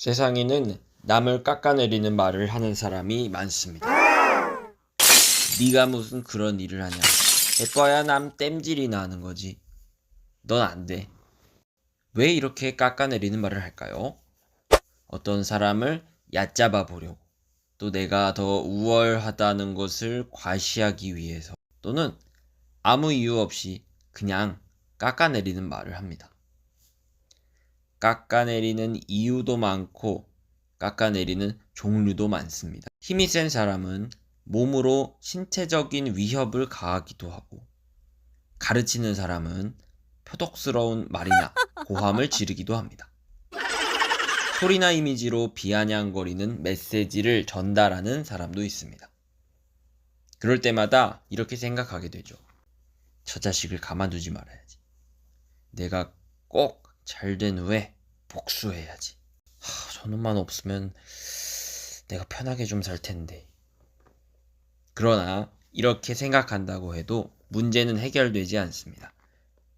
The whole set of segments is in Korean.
세상에는 남을 깎아내리는 말을 하는 사람이 많습니다. 네가 무슨 그런 일을 하냐? 해봐야 남 땜질이나 하는 거지. 넌 안 돼. 왜 이렇게 깎아내리는 말을 할까요? 어떤 사람을 얕잡아 보려고, 또 내가 더 우월하다는 것을 과시하기 위해서, 또는 아무 이유 없이 그냥 깎아내리는 말을 합니다. 깎아내리는 이유도 많고 깎아내리는 종류도 많습니다. 힘이 센 사람은 몸으로 신체적인 위협을 가하기도 하고 가르치는 사람은 표독스러운 말이나 고함을 지르기도 합니다. 소리나 이미지로 비아냥거리는 메시지를 전달하는 사람도 있습니다. 그럴 때마다 이렇게 생각하게 되죠. 저 자식을 가만두지 말아야지. 내가 꼭 잘 된 후에 복수해야지. 하, 저놈만 없으면 내가 편하게 좀 살 텐데. 그러나 이렇게 생각한다고 해도 문제는 해결되지 않습니다.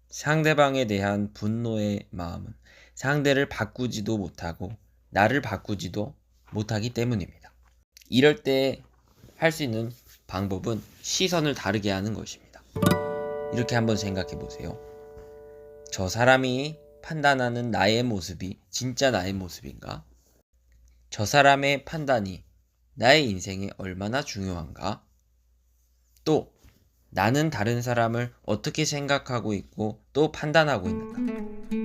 상대방에 대한 분노의 마음은 상대를 바꾸지도 못하고 나를 바꾸지도 못하기 때문입니다. 이럴 때 할 수 있는 방법은 시선을 다르게 하는 것입니다. 이렇게 한번 생각해 보세요. 저 사람이 판단하는 나의 모습이 진짜 나의 모습인가? 저 사람의 판단이 나의 인생에 얼마나 중요한가? 또 나는 다른 사람을 어떻게 생각하고 있고 또 판단하고 있는가?